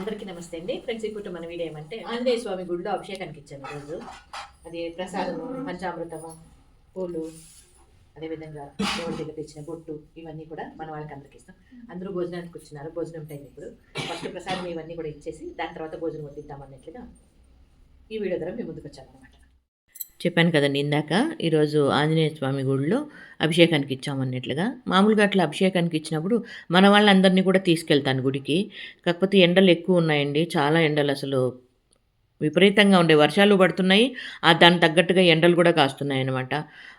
అందరికీ నమస్తే అండి. ఫ్రెండ్స్ ఇప్పుడు మన వీడియో ఏమంటే ఆంజనేయ స్వామి గుడిలో అభిషేకానికి ఇచ్చాను ఈరోజు అది ప్రసాదము పంచామృతము పూలు అదేవిధంగా దేవుడి దగ్గర తెచ్చిన బొట్టు ఇవన్నీ కూడా మన వాళ్ళకి అందరికి ఇస్తాం. అందరూ భోజనానికి వచ్చినారు భోజనం టైం ఇప్పుడు. ఫస్ట్ ప్రసాదం ఇవన్నీ కూడా ఇచ్చేసి దాని తర్వాత భోజనం వడ్డిద్దాం అన్నట్లుగా ఈ వీడియో ద్వారా మేము ముందుకు వచ్చామన్నమాట చెప్పాను కదండి ఇందాక ఈరోజు ఆంజనేయ స్వామి గుడిలో అభిషేకానికి ఇచ్చామన్నట్లుగా. మామూలుగా అట్లా అభిషేకానికి ఇచ్చినప్పుడు మన వాళ్ళందరినీ కూడా తీసుకెళ్తాను గుడికి. కాకపోతే ఎండలు ఎక్కువ ఉన్నాయండి చాలా ఎండలు అసలు విపరీతంగా ఉండే వర్షాలు పడుతున్నాయి. ఆ దానికి తగ్గట్టుగా ఎండలు కూడా కాస్తున్నాయి అనమాట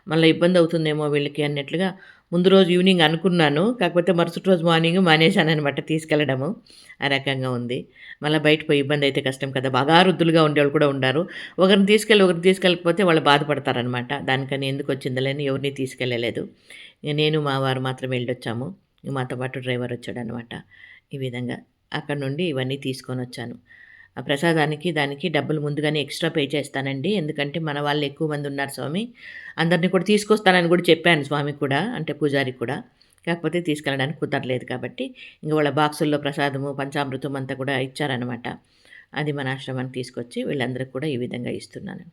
మళ్ళీ ఇబ్బంది అవుతుందేమో వీళ్ళకి అన్నట్లుగా ముందు రోజు ఈవినింగ్ అనుకున్నాను. కాకపోతే మరుసటి రోజు మార్నింగ్ మానేశాను అనమాట తీసుకెళ్ళడము. ఆ రకంగా ఉంది. మళ్ళీ బయట పోయి ఇబ్బంది అయితే కష్టం కదా. బాగా రుద్దులుగా ఉండేవాళ్ళు కూడా ఉన్నారు ఒకరిని తీసుకెళ్ళి ఒకరిని తీసుకెళ్ళకపోతే వాళ్ళు బాధపడతారనమాట దానికని ఎందుకు వచ్చిందలేని ఎవరిని తీసుకెళ్ళలేదు. ఇక నేను మా వారు మాత్రం వెళ్ళొచ్చాము. మాతో పాటు డ్రైవర్ వచ్చాడు అనమాట ఈ విధంగా అక్కడ నుండి ఇవన్నీ తీసుకొని వచ్చాను. ఆ ప్రసాదానికి దానికి డబ్బులు ముందుగానే ఎక్స్ట్రా పే చేస్తానండి. ఎందుకంటే మన వాళ్ళు ఎక్కువ మంది ఉన్నారు స్వామి. అందరినీ కూడా తీసుకొస్తానని కూడా చెప్పాను స్వామికి కూడా అంటే పూజారికి కూడా. కాకపోతే తీసుకెళ్ళడానికి కుదరలేదు కాబట్టి ఇంక వాళ్ళ బాక్సుల్లో ప్రసాదము పంచామృతం అంతా కూడా ఇచ్చారనమాట అది మన ఆశ్రమానికి తీసుకొచ్చి వీళ్ళందరికీ కూడా ఈ విధంగా ఇస్తున్నాను.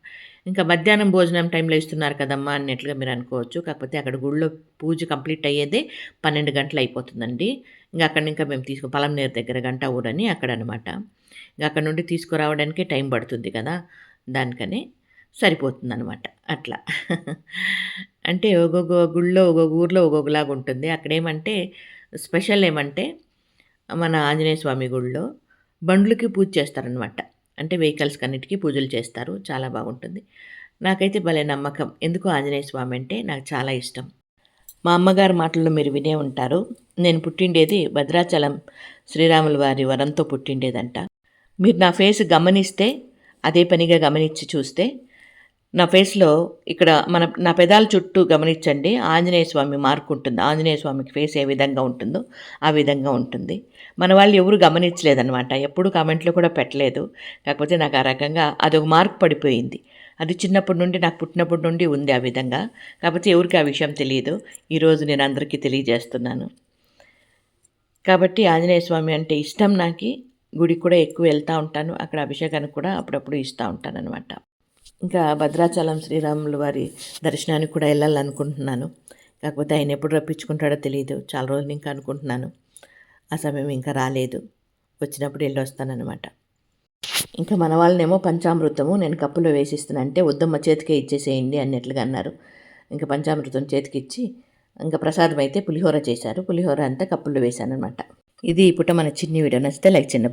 ఇంకా మధ్యాహ్నం భోజనం టైంలో ఇస్తున్నారు కదమ్మా అన్నట్లుగా మీరు అనుకోవచ్చు. కాకపోతే అక్కడ గుళ్ళో పూజ కంప్లీట్ అయ్యేదే పన్నెండు గంటలు అయిపోతుందండి. ఇంకా అక్కడ ఇంకా మేము తీసుకు పలంనేరు దగ్గర గంట ఊరని అక్కడ అనమాట ఇంకా అక్కడ నుండి తీసుకురావడానికే టైం పడుతుంది కదా దానికని సరిపోతుంది అనమాట అట్లా. అంటే ఒక్కొక్క గుళ్ళో ఒక్కొక్క ఊర్లో ఒక్కొక్కలాగా ఉంటుంది. అక్కడేమంటే స్పెషల్ ఏమంటే మన ఆంజనేయ స్వామి గుళ్ళో బండ్లకి పూజ చేస్తారనమాట అంటే వెహికల్స్ అన్నిటికీ పూజలు చేస్తారు. చాలా బాగుంటుంది. నాకైతే భలే నమ్మకం. ఎందుకు ఆంజనేయ స్వామి అంటే నాకు చాలా ఇష్టం. మా అమ్మగారి మాటల్లో మీరు వినే ఉంటారు. నేను పుట్టిండేది భద్రాచలం శ్రీరాముల వారి వరంతో పుట్టిండేదంట. మీరు నా ఫేస్ గమనిస్తే అదే పనిగా గమనించి చూస్తే నా ఫేస్లో ఇక్కడ మన నా పెదాల చుట్టూ గమనించండి. ఆంజనేయ స్వామి మార్క్ ఉంటుంది. ఆంజనేయ స్వామికి ఫేస్ ఏ విధంగా ఉంటుందో ఆ విధంగా ఉంటుంది. మన వాళ్ళు ఎవరు గమనించలేదన్నమాట. ఎప్పుడు కామెంట్లో కూడా పెట్టలేదు. కాకపోతే నాకు ఆ రకంగా అదొక మార్క్ పడిపోయింది. అది చిన్నప్పటి నుండి నాకు పుట్టినప్పటి నుండి ఉంది ఆ విధంగా. కాకపోతే ఎవరికి ఆ విషయం తెలియదు. ఈరోజు నేను అందరికీ తెలియజేస్తున్నాను. కాబట్టి ఆంజనేయ స్వామి అంటే ఇష్టం నాకు. గుడికి కూడా ఎక్కువ వెళ్తూ ఉంటాను. అక్కడ అభిషేకానికి కూడా అప్పుడప్పుడు ఇస్తూ ఉంటాను అనమాట ఇంకా భద్రాచలం శ్రీరాముల వారి దర్శనానికి కూడా వెళ్ళాలనుకుంటున్నాను. కాకపోతే ఆయన ఎప్పుడు రప్పించుకుంటాడో తెలియదు చాలా రోజులు ఇంకా అనుకుంటున్నాను. ఆ సమయం ఇంకా రాలేదు. వచ్చినప్పుడు వెళ్ళి వస్తానన్నమాట. ఇంకా మన వాళ్ళనేమో పంచామృతము నేను కప్పులో వేసిస్తున్నా అంటే వద్దమ్మ చేతికే ఇచ్చేసేయండి అన్నట్లుగా అన్నారు. ఇంకా పంచామృతం చేతికి ఇచ్చి ఇంకా ప్రసాదం అయితే పులిహోర చేశారు. పులిహోర అంతా కప్పుల్లో వేశానమాట అనమాట ఇది ఇప్పుడు మన చిన్ని వీడియో. నచ్చితే లైక్ చిన్న